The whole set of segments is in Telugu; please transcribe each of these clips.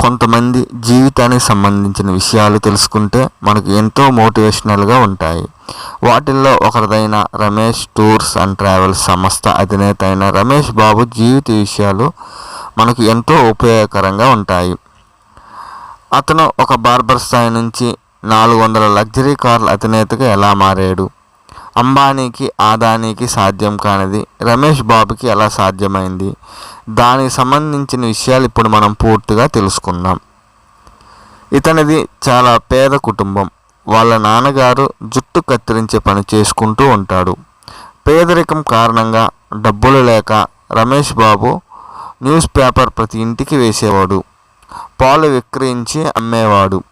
కొంతమంది జీవితానికి సంబంధించిన విషయాలు తెలుసుకుంటే మనకు ఎంతో మోటివేషనల్గా ఉంటాయి. వాటిల్లో ఒకరిదైన రమేష్ టూర్స్ అండ్ ట్రావెల్స్ సంస్థ అధినేత అయిన రమేష్ బాబు జీవిత విషయాలు మనకు ఎంతో ఉపయోగకరంగా ఉంటాయి. అతను ఒక బార్బర్ స్థాయి నుంచి నాలుగు వందల లగ్జరీ కార్ల అధినేతగా ఎలా మారాడు? అంబానీకి ఆదానీకి సాధ్యం కానిది రమేష్ బాబుకి ఎలా సాధ్యమైంది? దానికి సంబంధించిన విషయాలు ఇప్పుడు మనం పూర్తిగా తెలుసుకుందాం. ఇతనిది చాలా పేద కుటుంబం. వాళ్ళ నాన్నగారు జుట్టు కత్తిరించే పని చేసుకుంటూ ఉంటాడు. పేదరికం కారణంగా డబ్బులు లేక రమేష్ బాబు న్యూస్ పేపర్ ప్రతి ఇంటికి వేసేవాడు. పాలు విక్రయించి అమ్మేవాడు.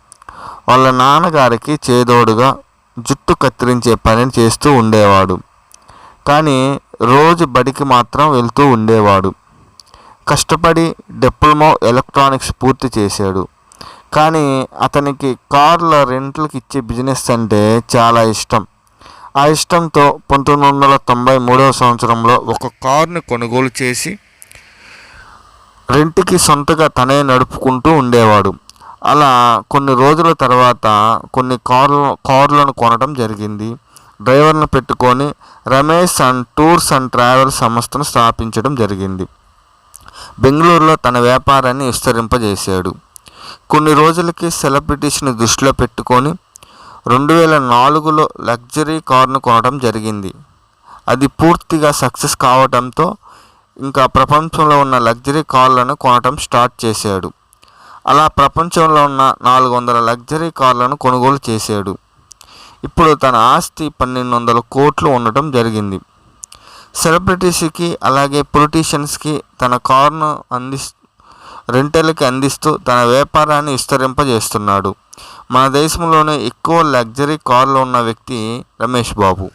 వాళ్ళ నాన్నగారికి చేదోడుగా జుట్టు కత్తిరించే పని చేస్తూ ఉండేవాడు. కానీ రోజు బడికి మాత్రం వెళ్తూ ఉండేవాడు. కష్టపడి డిప్లొమా ఎలక్ట్రానిక్స్ పూర్తి చేశాడు. కానీ అతనికి కార్ల రెంట్లకు ఇచ్చే బిజినెస్ అంటే చాలా ఇష్టం. ఆ ఇష్టంతో పంతొమ్మిది వందల తొంభై మూడవ సంవత్సరంలో ఒక కార్ని కొనుగోలు చేసి రెంట్కి సొంతగా తనే నడుపుకుంటూ ఉండేవాడు. అలా కొన్ని రోజుల తర్వాత కొన్ని కార్లు కార్లను కొనడం జరిగింది. డ్రైవర్ను పెట్టుకొని Ramesh and tours and travels సంస్థను స్థాపించడం జరిగింది. బెంగళూరులో తన వ్యాపారాన్ని విస్తరింపజేశాడు. కొన్ని రోజులకి సెలబ్రిటీస్ని దృష్టిలో పెట్టుకొని రెండు వేల నాలుగులో లగ్జరీ కార్ను కొనడం జరిగింది. అది పూర్తిగా సక్సెస్ కావడంతో ఇంకా ప్రపంచంలో ఉన్న లగ్జరీ కార్లను కొనడం స్టార్ట్ చేశాడు. అలా ప్రపంచంలో ఉన్న నాలుగు వందల లగ్జరీ కార్లను కొనుగోలు చేశాడు. ఇప్పుడు తన ఆస్తి పన్నెండు వందల కోట్లు ఉండటం జరిగింది. సెలబ్రిటీస్కి అలాగే పొలిటీషియన్స్కి తన కారును అందిస్ రెంటల్కి అందిస్తూ తన వ్యాపారాన్ని విస్తరింపజేస్తున్నాడు. మన దేశంలోనే ఎక్కువ లగ్జరీ కార్లు ఉన్న వ్యక్తి రమేష్ బాబు.